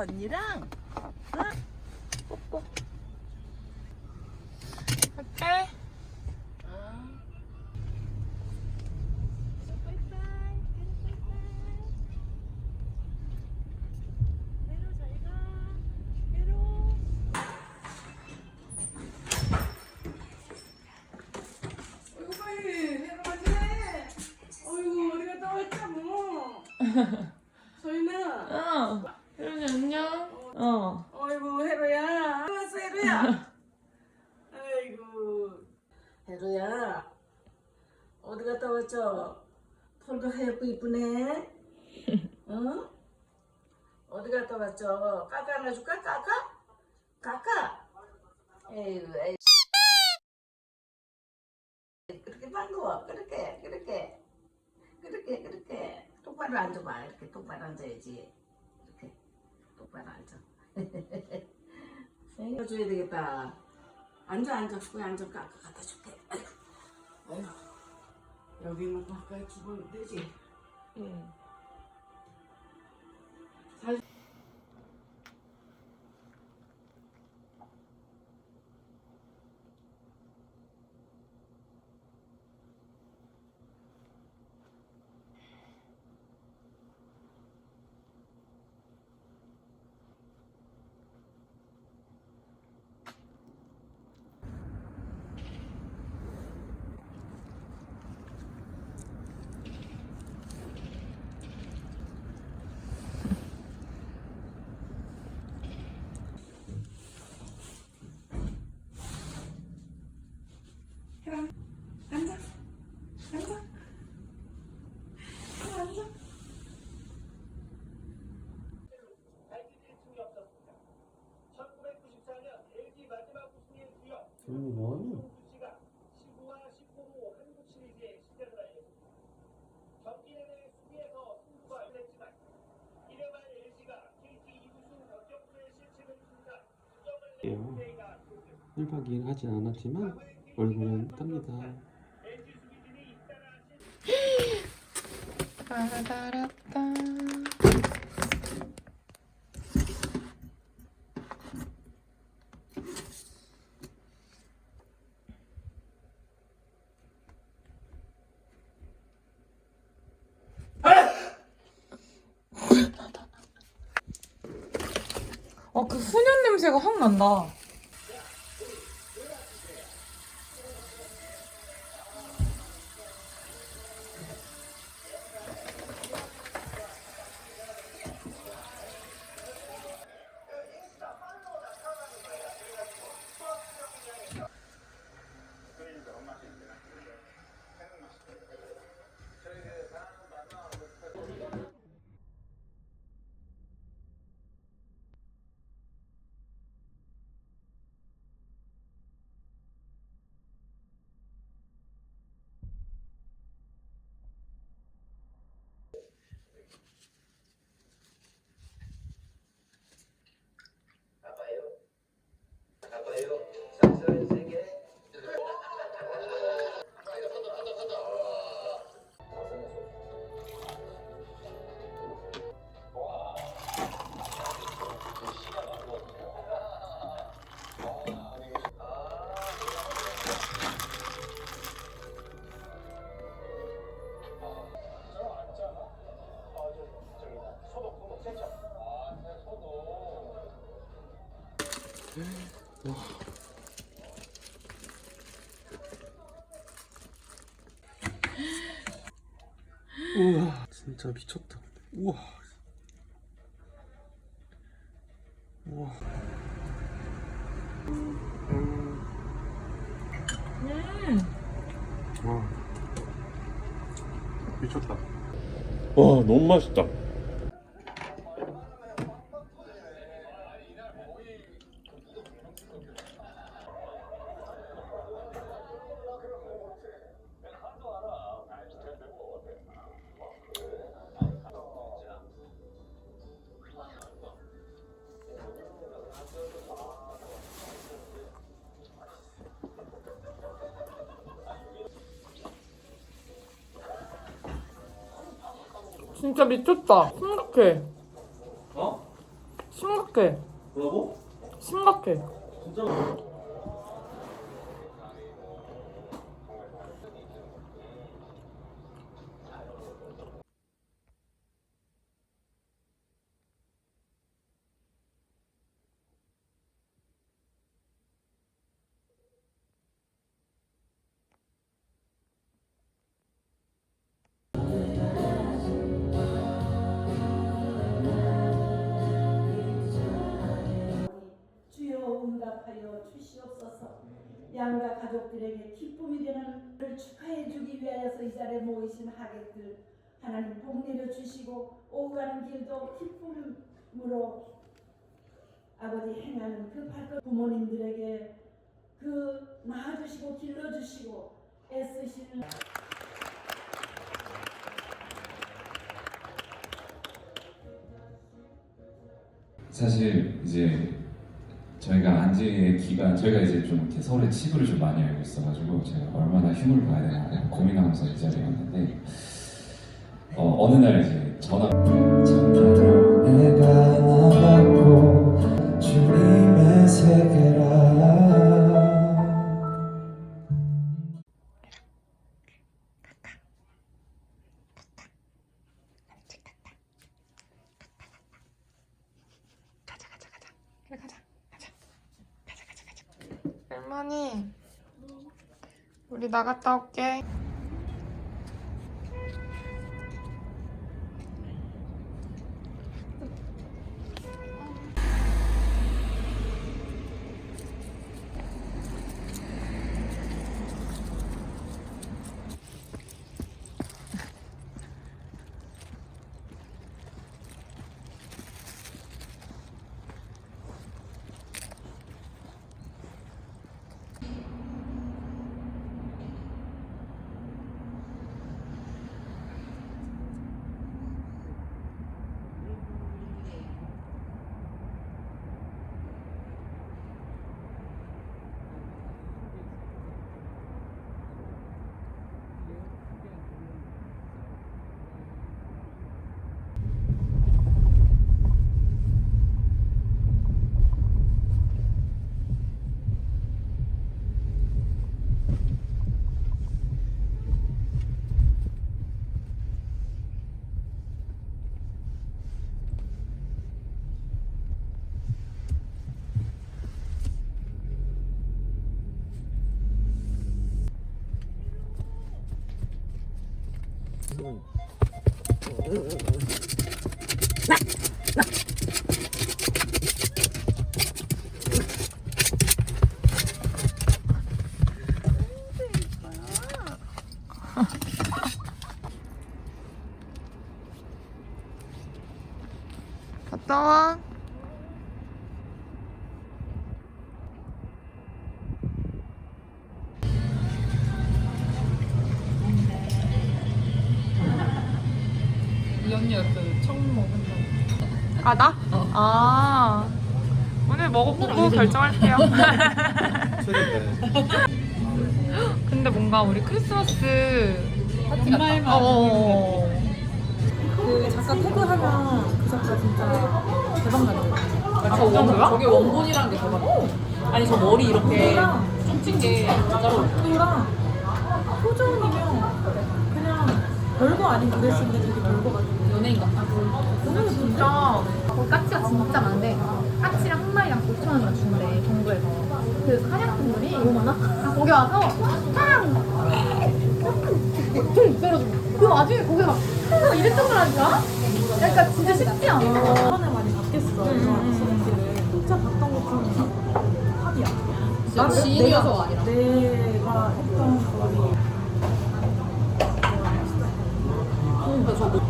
언니랑 어? 뽀뽀 갈게 어이구 빨리 내려가지. 어이구 어디 갔다 왔자 뭐. 소희는 어 혜련이 안녕 어 어이구 해로야. 왔어 해로야. 아이고 해로야. 어디 갔다 왔죠? 털도 하얗고 이쁘네. 어? 왔죠? 까까 하나 줄까? 까까? 까까? 에이구 에이. 그렇게 반가워. 그렇게 그렇게 그렇게 그렇게 똑바로 앉아봐. 이렇게 똑바로 앉아야지. 이렇게 똑바로 앉아. 해줘야 되겠다. 앉아 앉아. 거기 앉아. 까까 갖다 줄게. 아이고. 아이고. 여기는 가까이 주면 되지. 응. 조용히 뭐하니? 예. 1박 2일 하진 않았지만 얼굴은 탑니다. 따라따라따 어, 그 훈연 냄새가 확 난다. 음. 우와 진짜 미쳤다. 우와. 우와. 와. 미쳤다. 와 너무 맛있다. 진짜 미쳤다. 심각해. 어? 심각해. 뭐라고? 심각해. 진짜? 주시옵소서. 양가 가족들에게 기쁨이 되는 를 축하해 주기 위하여서 이 자리에 모이신 하객들 하나님 복 내려 주시고 오고 가는 길도 기쁨으로 아버지 행하는 그 발걸 부모님들에게 그 낳아주시고 길러주시고 애쓰시는 사실 이제 저희가 안지의 기간 저희가 이제 좀 서울에 치부를 좀 많이 알고 있어가지고 제가 얼마나 힘을 봐야 되나 고민하면서 이 자리에 왔는데 어, 어느 날 이제 전화 내가 나갔고 주님의 세계라 나갔다 올게. 갔다 와. 이 언니가 그 처음 먹은다. 아 나? 아 오늘 먹어보고 결정할게요. 근데 뭔가 우리 크리스마스 파티 같다. 어. 그 작가 태그하면 그 작가 진짜 대박 나요. 아, 저 원고야? 저게 원본이라는 게 대박. 아니 저 머리 이렇게 좀찐 게 진짜로. 또랑 표정이면 그냥 별거 아닌 드레스인데 되게 별거 같은 연예인 같아. 오늘 진짜 까치가 진짜 많은데 까치랑 한 마리랑 5천 원이나 준대 정부에서 그 한약분들이 너무 많아? 아, 거기 와서 탕! 퉁! 떨어지고 그 와중에 거기 막 퉁! 이럴 정도라니까? 그러니까 진짜 쉽지 않아 이번에 많이 바뀌었어. 지인들을 진짜 봤던 것처럼 합이야. 나 지인이어서 아니라. 내가 했던 거리. 근데 저 뭐-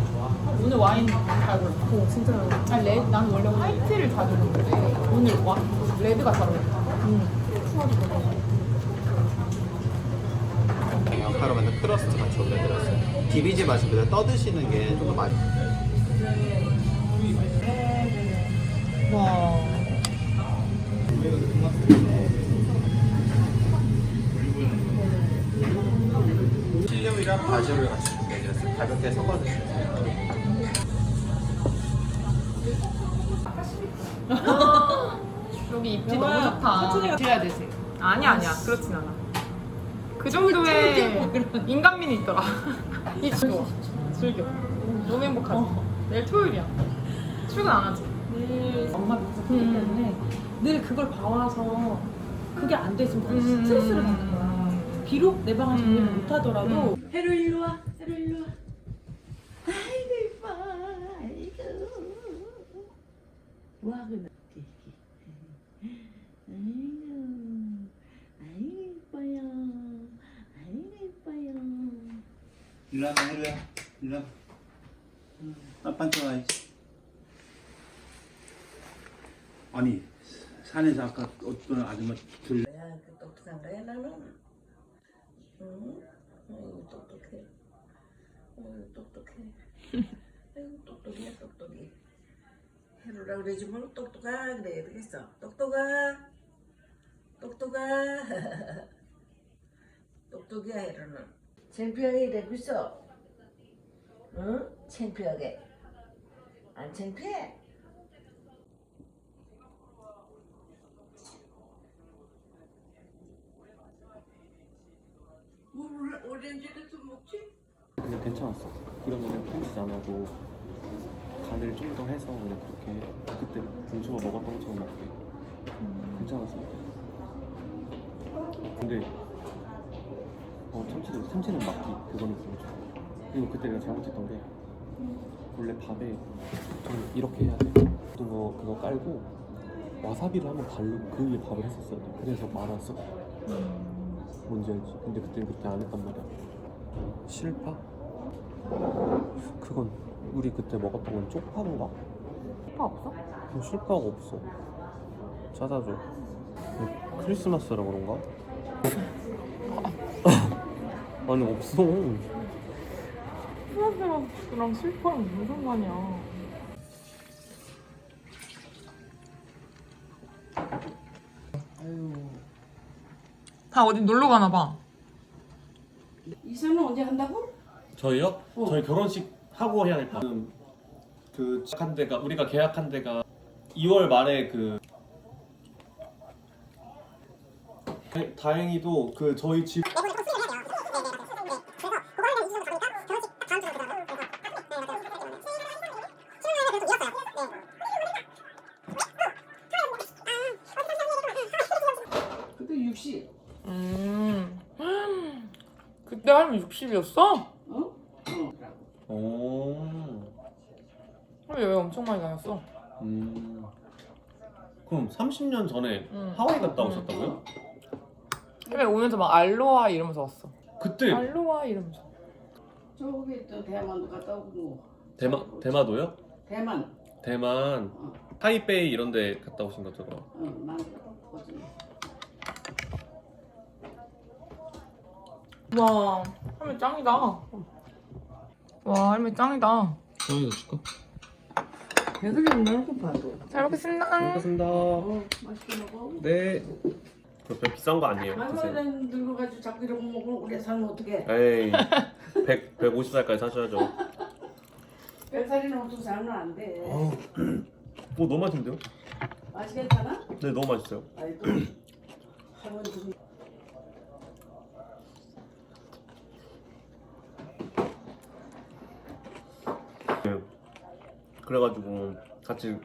오늘 와인 잘. 어 진짜. 아니 레, 난 원래 화이트를 자주 먹는데 오늘 와 레드가 잘 어울려. 양파로 만든 크러스트 같이 올려드렸어요. 비비지 마시고 그냥 떠드시는 게 좀 더 맛있어요. 와. 실륨이랑 바질을 같이 준비해드렸어요. 가볍게 섞어드세요. 여기 입지 너무 좋다. 해야 되지. 아니야 아니야 그렇진 않아. 그 정도의 인간미는 있더라. 이 즐겨. 즐겨. 너무 행복하지. 내일 토요일이야. 출근 안 하지. 늘 엄마 밑에서 크기 음. 때문에 늘 그걸 봐와서 그게 안 됐으면 음. 스트레스를 받는 거야. 비록 내 방을 정리를 음. 못하더라도 해로 일로 와, 해로 일로 와. 아이고 이뻐, 아이고. 와 그나 아이고, 아이고 이뻐요, 아이고 이뻐요. 일로 와봐 해루야 일로 와야지 아니 산에서 아까 어떤 아줌마 들 야, 그 똑똑한 거야 나는. 응? 아이고 똑똑해. 아이고 똑똑해. 아이고 똑똑해 똑똑해. 해루라 그러지 뭐 똑똑아 그래야 되겠어. 똑똑아. 똑똑아. 똑똑이야 해루는. 창피하게 이러고 있어. 응? 창피하게. 안 창피해? 물 오렌지를 좀 먹지? 괜찮았어. 그러면 편집 안 하고 간을 좀 더 해서 그냥 그렇게 그때 분수가 먹었던 것처럼 먹게 괜찮았어. 근데 어 참치도 참치는 막기 그거는 기분 좋아. 그리고 그때 내가 잘못했던 게 원래 밥에 좀 이렇게 해야 돼. 어떤 거 그거 깔고 와사비를 한번 바르고 그 위에 밥을 했었어야 돼. 그래서 말았어. 뭔지 알지? 근데 그때 그렇게 안 했단 말이야. 실파? 그건 우리 그때 먹었던 건 쪽파인가? 오빠 없어? 그 실파가 없어. 찾아줘. 왜 크리스마스라 그런가? 아니 없어. 프랑스랑 슬퍼랑 무슨 상관이야. 다 어디 놀러 가나 봐. 이사는 언제 한다고? 저희요? 저희 결혼식 하고 해야 될것 같아요. 그 계약한 데가 우리가 계약한 데가 2월 말에 그 다- 다행히도 그 저희 집 그때 60. 음. 그때 할머니 60이었어? 어? 어. 오. 할머니 여행 엄청 많이 다녔어. 음. 그럼 30년 전에 응. 하와이 갔다 응. 오셨다고요? 할머니 오면서 막 알로하 이러면서 왔어. 그때 알로하 이러면서. 저기 또 대만도 갔다 오고 뭐. 대마 대마도요? 대만. 대만 어. 타이베이 이런 데 갔다 오신 거죠? 그럼? 어, 난 거지. 와, 할머니 짱이다. 와, 할머니 짱이다. 저희도 줄까? 배들이 얼마나 봐도. 잘 먹겠습니다. 잘 먹겠습니다. 어, 맛있게 먹어. 네. 그거 비싼 거 아니에요. 드세요. 할머니는 늙어가지고 자꾸 이러고 먹으면 우리 사는 어떻게? 에이 100, 150살까지 사셔야죠. 뱃살이 넘어서 살면 안 돼. 어우, 뭐 너무 맛있는데요? 괜찮아? 네 너무 맛있어요. 아이 또 할머니 좀 그래가지고 같이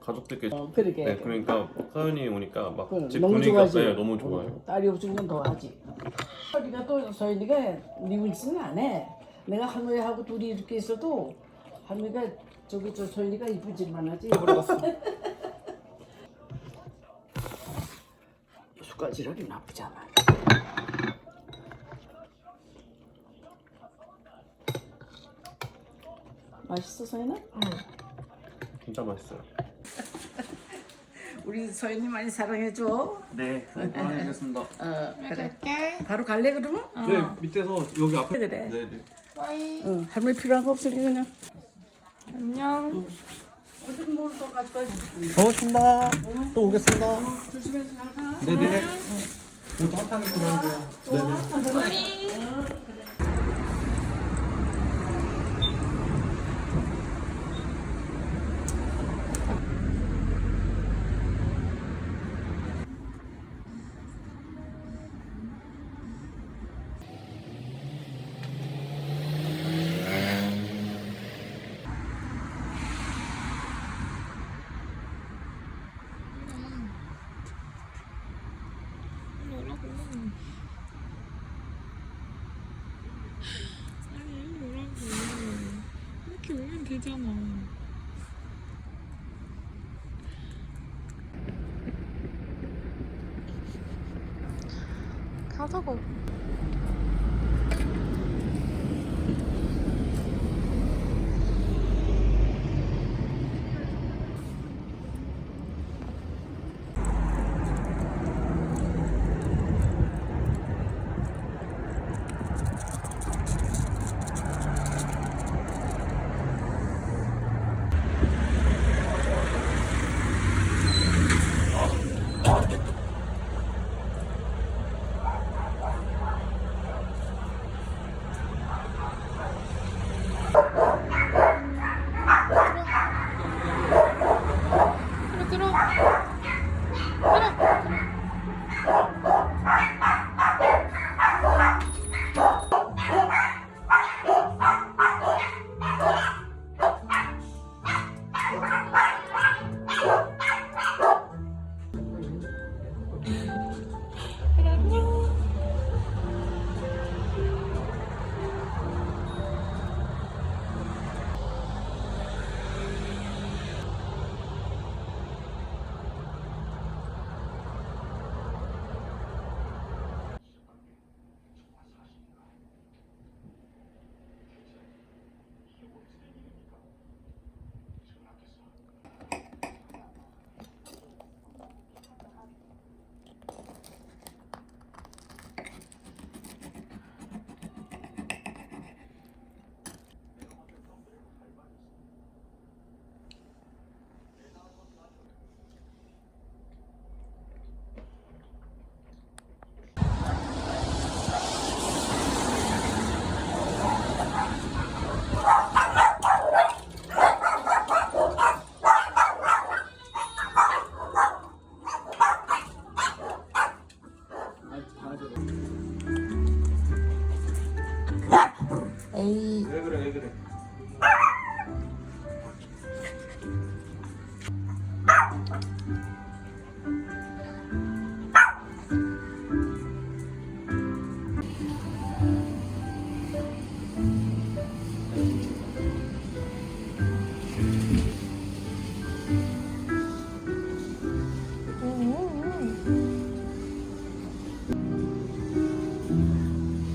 가족들끼리 어, 그러게. 네 그러니까 서연이 오니까 막 그래, 집 너무 분위기가 좋아하지. 네, 너무 좋아요. 어, 딸이 없으면 더 하지. 서연이가 또 서연이가 미운짓은 안 해. 내가 할머니하고 둘이 이렇게 있어도 할머니가 저기 저 서연이가 이쁘지만 하지. 숟가지락이 나쁘잖아. 맛있어 서연아? 진짜 맛있어요. 우리 서연이 많이 사랑해줘. 네, 고생하셨습니다. 어 그래. 갈게. 바로 갈래 그러면? 네 밑에서 여기 앞에 그래. 네, 네. 빠이. 응, 할머니 필요한 거 없으니 그냥. 안녕. 어디 뭘더 가져가. 고맙습니다. 또 오겠습니다. 조심해서 잘 가. 네네. 이것도 핫하게 들어주세요. 네네. 아니잖아. 가자고.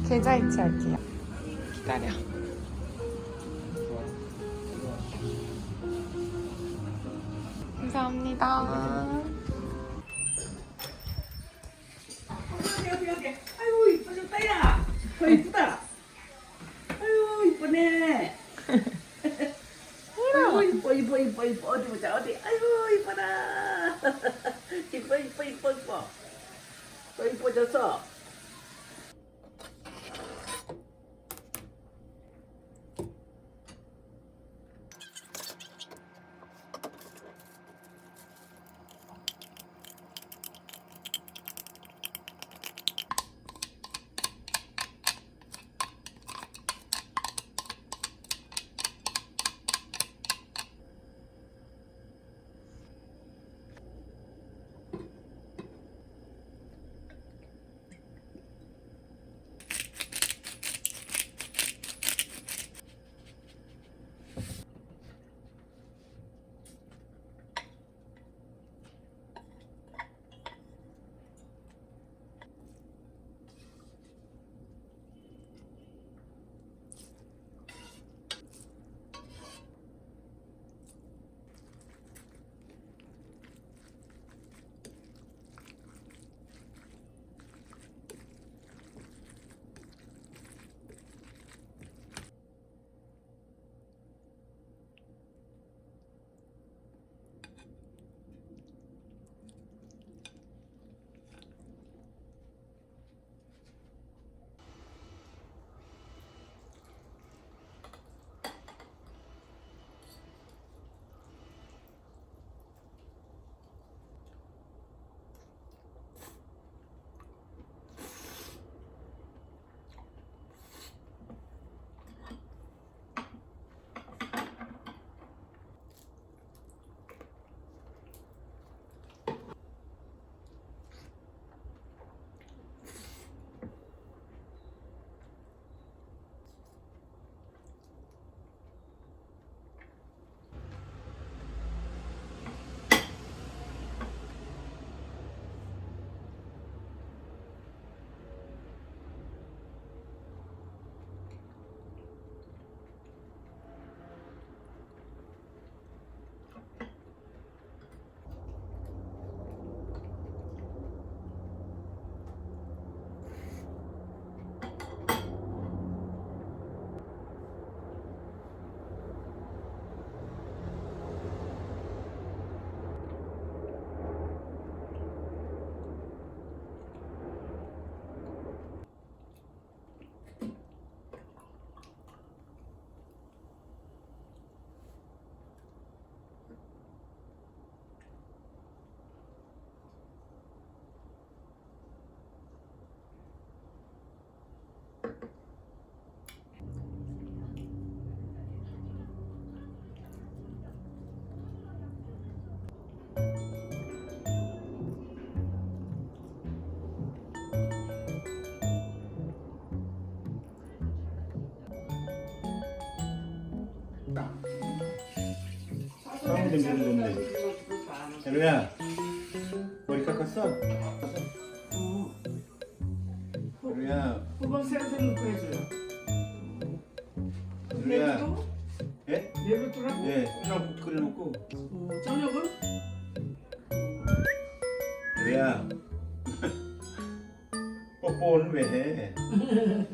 계좌 이체할게요. 기다려. 감사합니다. 여기 여기 아유 이뻐졌다 야. 더 이쁘다. 아유 이쁘네. 아유 이뻐 이뻐 이뻐 이뻐 어디 보자 어디 아유 이뻐라. 이뻐 이뻐 이뻐 이뻐. 더 이뻐졌어. 사람 좀 좋네. 혜루야, 머리 깎았어? 혜루야, 후방 새우젓 넣고 해줘요. 혜루야, 예? 내일 또라고? 예, 그냥 끓여놓고. 어, 저녁은? 혜루야, 뽀뽀는 왜 해?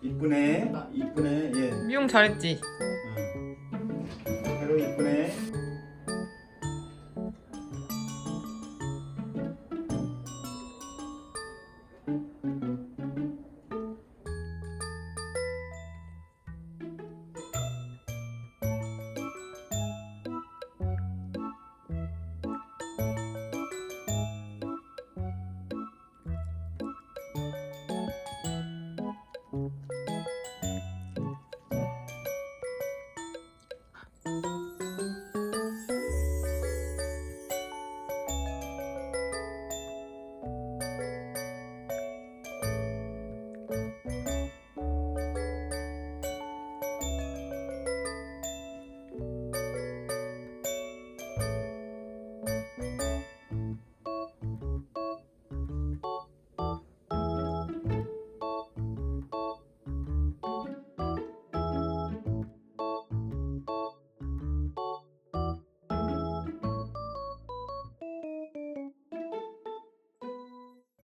이쁘네, 이쁘네, 예. 미용 잘했지?